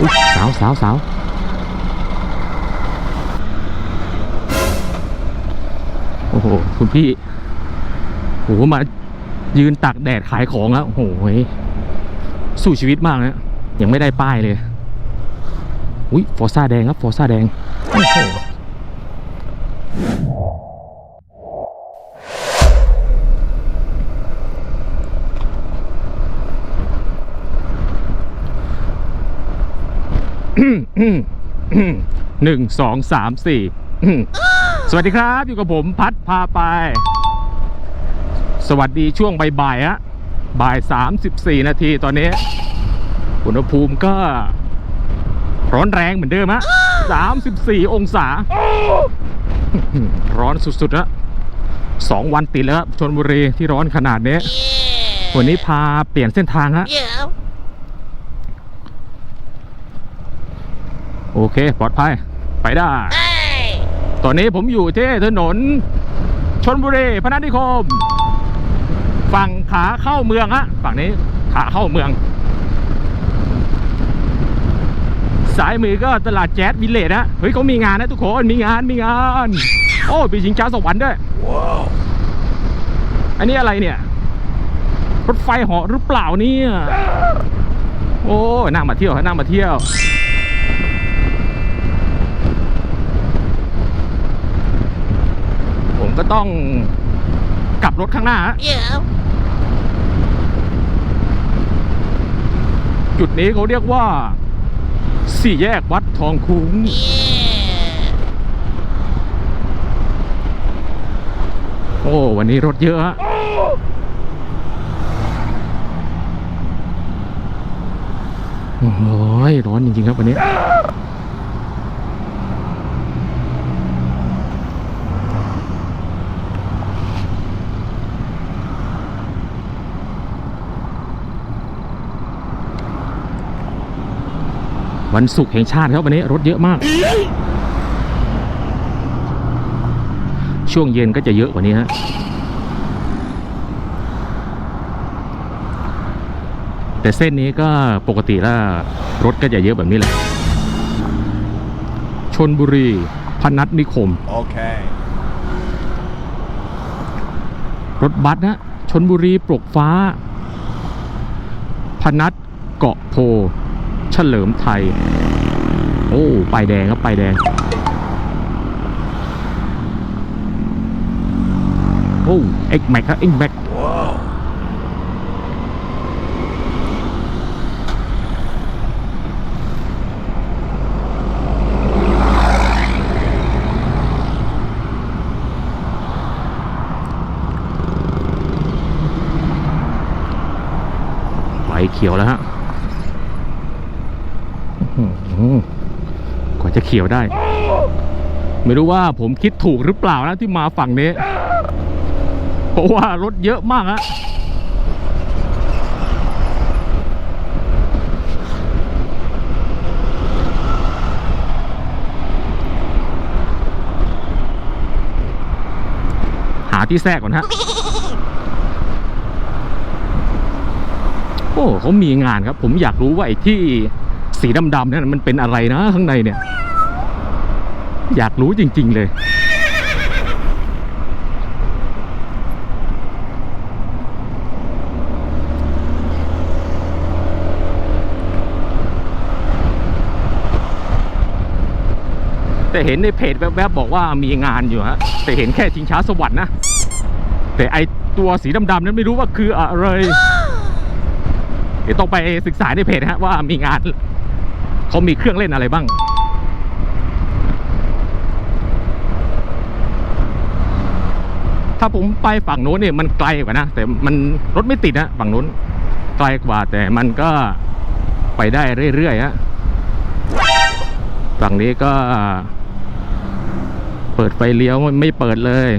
อุ๊ยสาวสาวสาวโอ้โห คุณพี่โอ้โหมายืนตากแดดขายของแล้วโอ้โหสู้ชีวิตมากนะยังไม่ได้ป้ายเลย อุ้ยฟอร์ซ่าแดงครับฟอร์ซ่าแดงโอ้โห หนึ่งสองสามสี่อืมสวัสดีครับอยู่กับผมพัดพาไป สวัสดีช่วงบ่ายๆฮะบ่ายสามสิบสี่นาทีตอนนี้ อุณหภูมิก็ ร้อนแรงเหมือนเดิมฮะสามสิบสี่องศา ร้อนสุดๆฮะสองวันติดแล้วครับชนบุรีที่ร้อนขนาดนี้ วันนี้พาเปลี่ยนเส้นทางฮะ โอเค ปลอดภัย ไปได้ ตอนนี้ผมอยู่ที่ถนน ชนบุรีพนัสนิคม ฝั่งขาเข้าเมืองฮะ ฝั่งนี้ขาเข้าเมือง สายมือก็ตลาดแจ๊สวิลเลจนะเฮ้ยเขามีงานนะทุกคน มีงาน มีงาน โอ้ปีชิงช้าสวรรค์ด้วย อันนี้อะไรเนี่ย รถไฟเหาะหรือเปล่าเนี่ย โอ้นั่งมาเที่ยวนั่งมาเที่ยว ผมก็ต้องกลับรถข้างหน้าฮะ Yeah. จุดนี้เขาเรียกว่า สี่แยกวัดทองคุ้ง Yeah. โอ้ วันนี้รถเยอะฮะโอ้ยร้อนจริงๆครับวันนี้ วันศุกร์แห่งชาติครับวันนี้รถเยอะมาก ช่วงเย็นก็จะเยอะกว่านี้ฮะแต่เส้นนี้ก็ปกติแล้วรถก็จะเยอะแบบนี้แหละชนบุรีพนัสนิคม Okay. รถบัสนะชนบุรีปลกฟ้า พนัสเกาะโพ เฉลิมไทย โอ้ป้ายแดงครับป้ายแดง โอ้เอ็กแม็กครับเอ็กแม็กไฟเขียวแล้วฮะ กว่าจะเขียวได้ ไม่รู้ว่าผมคิดถูกหรือเปล่านะที่มาฝั่งนี้ เพราะว่ารถเยอะมากฮะหาที่แทรกก่อนฮะ โอ้เขามีงานครับ ผมอยากรู้ว่าไอ้ที่ สีดำๆนี่ยมันเป็นอะไรนะข้างในเนี่ย อยากรู้จริง ๆ เลย แต่เห็นในเพจแวบๆบอกว่ามีงานอยู่ฮะแต่เห็นแค่ชิงช้าสวรรค์นะ แต่ไอตัวสีดำๆนั้นไม่รู้ว่าคืออะไรเดี๋ยวต้องไปศึกษาในเพจฮะว่ามีงาน เขามีเครื่องเล่นอะไรบ้างถ้าผมไปฝั่งโน้นเนี่ยมันไกลกว่านะ แต่มันรถไม่ติดนะฝั่งโน้นไกลกว่าแต่มันก็ไปได้เรื่อยๆฮะฝั่งนี้ก็ เปิดไฟเลี้ยวไม่เปิดเลย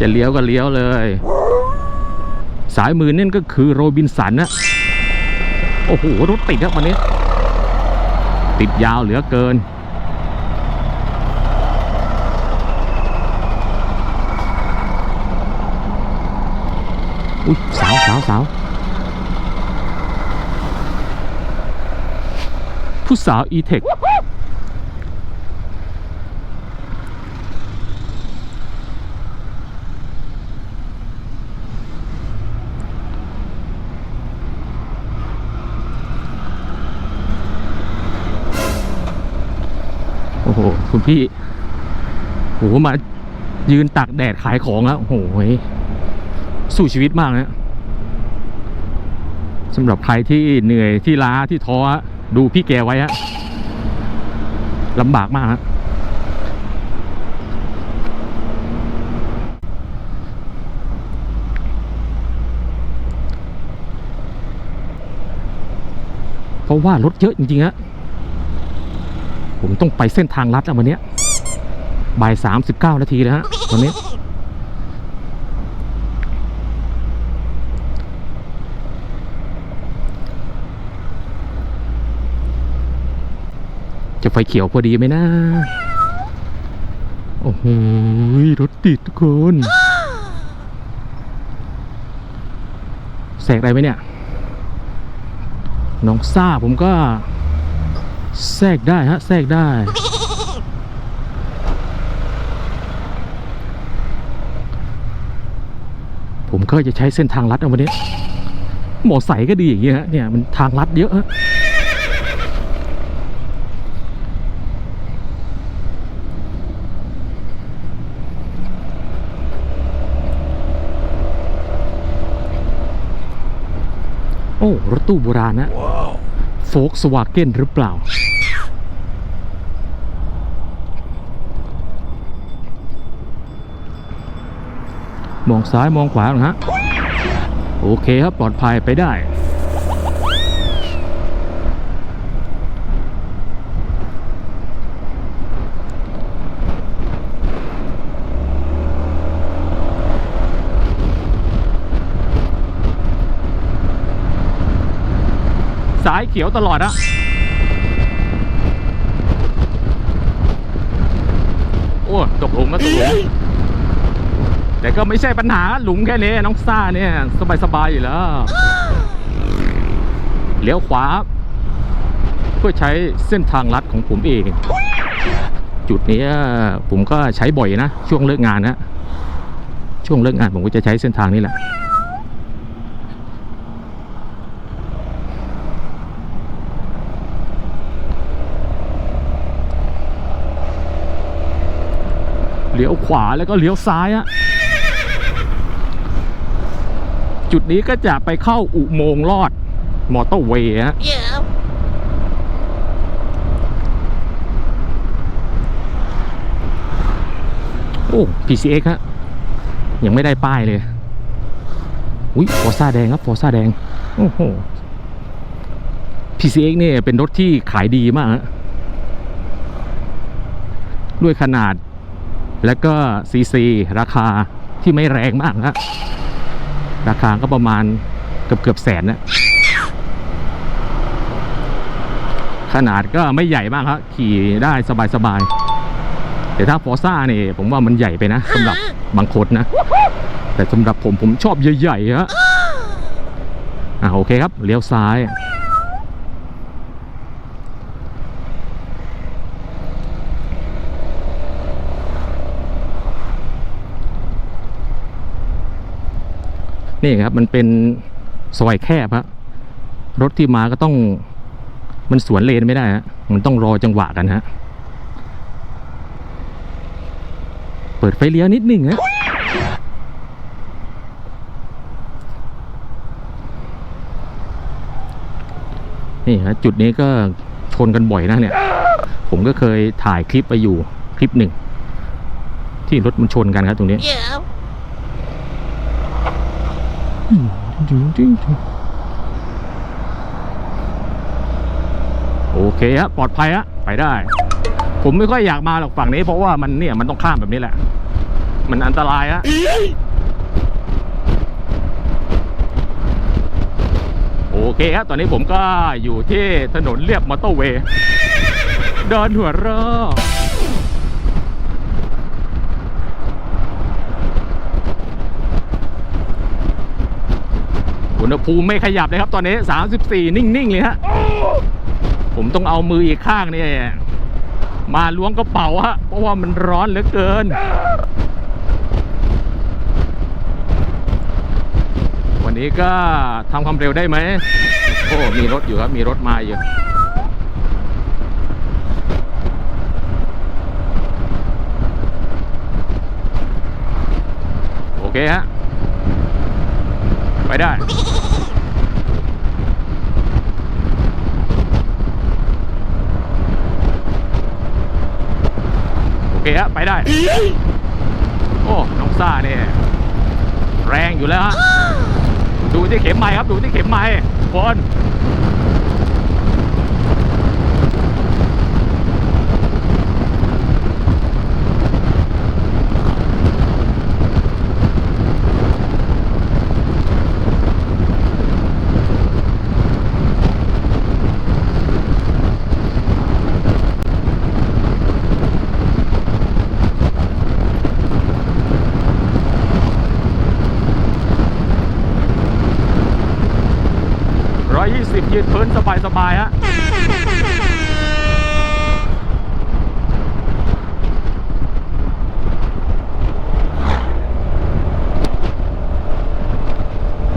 จะเลี้ยวก็เลี้ยวเลย สายมือนี่ก็คือโรบินสันนะโอ้โหรถติดครับวันนี้ ติดยาวเหลือเกิน อุ้ยสาวสาวสาวผู้สาวอีเทค อ้โหคุณพี่โอ้โหมายืนตักแดดขายของแล้วโอ้โหสู้ชีวิตมากนะสำหรับใครที่เหนื่อยที่ล้าที่ท้อดูพี่แกไว้ฮะลำบากมากฮะเพราะว่ารถเยอะจริงๆฮะ ผมต้องไปเส้นทางลัดอะวันนี้บ่ายสามสิบเก้านาทีแล้วฮะวันนี้ จะไฟเขียวพอดีไหมนะ โอ้โหรถติดทุกคนแสกอะไรไหมเนี่ย น้องซ่าผมก็ แทรกได้ฮะแทรกได้ ผมก็จะใช้เส้นทางลัดเอาวันนี้หมอใสก็ดีอย่างเงี้ยฮะเนี่ยมันทางลัดเยอะฮะโอ้ รถตู้โบราณนะ โฟกสวาเกนหรือเปล่า มองซ้ายมองขวานะฮะโอเคครับปลอดภัยไปได้ สายเขียวตลอดอะโอ้ตกหลุมก็ตกหลุม แต่ก็ไม่ใช่ปัญหาหลุมแค่นี้น้องซ่าเนี่ยสบายๆอยู่แล้วเลี้ยวขวาเพื่อใช้เส้นทางลัดของผมเอง จุดนี้ผมก็ใช้บ่อยนะ ช่วงเลิกงานนะช่วงเลิกงานผมก็จะใช้เส้นทางนี้แหละเลี้ยวขวาแล้วก็เลี้ยวซ้ายอะ จุดนี้ก็จะไปเข้าอุโมงค์ลอดมอเตอร์เวย์ฮะ Yeah. โอ้ PCX ฮะ ยังไม่ได้ป้ายเลย อุ้ยฟอร์ซ่าแดงครับฟอร์ซ่าแดง โอ้โห PCX เนี่ยเป็นรถที่ขายดีมากฮะด้วยขนาดและก็ซีซีราคาที่ไม่แรงมากฮะ ราคาก็ประมาณเกือบเกือบแสนนะขนาดก็ไม่ใหญ่มากครับ ขี่ได้สบายๆแต่ถ้าฟอร์ซ่าเนี่ยผมว่ามันใหญ่ไปนะสำหรับบางคนนะ แต่สำหรับผมผมชอบใหญ่ๆฮะอ่าโอเคครับเลี้ยวซ้าย นี่ครับมันเป็นซอยแคบฮะรถที่มาก็ต้องมันสวนเลนไม่ได้ฮะมันต้องรอจังหวะกันฮะเปิดไฟเลี้ยวนิดหนึ่งฮะนี่ฮะจุดนี้ก็ชนกันบ่อยนะเนี่ย ผมก็เคยถ่ายคลิปไปอยู่คลิปหนึ่ง ที่รถมันชนกันครับตรงนี้ Yeah. โอเคฮะปลอดภัยฮะไปได้ ผมไม่ค่อยอยากมาหรอกฝั่งนี้เพราะว่ามันเนี่ยมันต้องข้ามแบบนี้แหละ มันอันตรายฮะโอเคครับ ตอนนี้ผมก็อยู่ที่ถนนเรียบมอเตอร์เวย์เดินหัวเรออุ ณหภูมิไม่ขยับเลยครับตอนนี้ 34 นิ่ง ๆ เลยฮะ ผมต้องเอามืออีกข้างนี่มาล้วงกระเป๋าฮะ เพราะว่ามันร้อนเหลือเกิน วันนี้ก็ทำความเร็วได้ไหม โอ้ มีรถอยู่ครับ มีรถมาอยู่โอเคฮะ ไปได้ โอเค ฮะไปได้ โอ้น้องซ่าเนี่ยแรงอยู่แล้วฮะดูที่เข็มไม้ครับ ดูที่เข็มไม้คน ร้อยยี่สิบยืดพื้นสบายสบายๆฮะ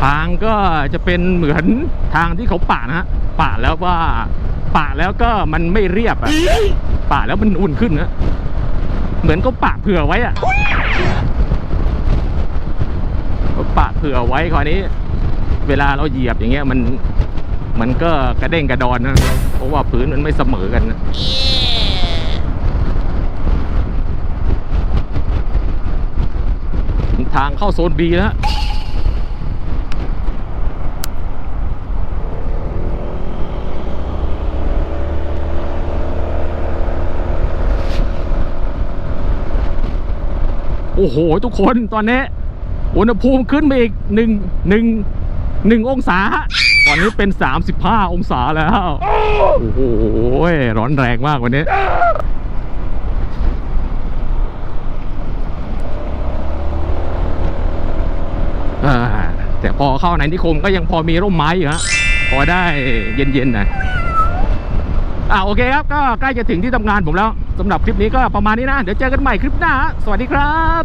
ทาง ก็จะเป็นเหมือนทางที่เขาป่านะฮะป่าแล้วว่าป่าแล้วก็มันไม่เรียบอะป่าแล้วมันอุ่นขึ้นนะเหมือนก็ป่าเผื่อไว้อะเขาปาเผื่อไว้คราวนี้ เวลาเราเหยียบอย่างเงี้ยมันมันก็กระเด้งกระดอนนะเพราะว่าพื้นมันไม่เสมอกันนะทางเข้าโซน B แล้ว อ้โห ทุกคนตอนนี้อุณหภูมิขึ้นมาอีกหนึ่งหนึ่งหนึ่งองศา ตอนนี้เป็น 35 องศาแล้ว โอ้โห ร้อนแรงมากวันนี้แต่พอเข้าในนิคมก็ยังพอมีร่มไม้อยู่ฮะ พอได้เย็นๆหน่อย อ่าโอเคครับก็ใกล้จะถึงที่ทำงานผมแล้วสำหรับคลิปนี้ก็ประมาณนี้นะ เดี๋ยวเจอกันใหม่คลิปหน้า สวัสดีครับ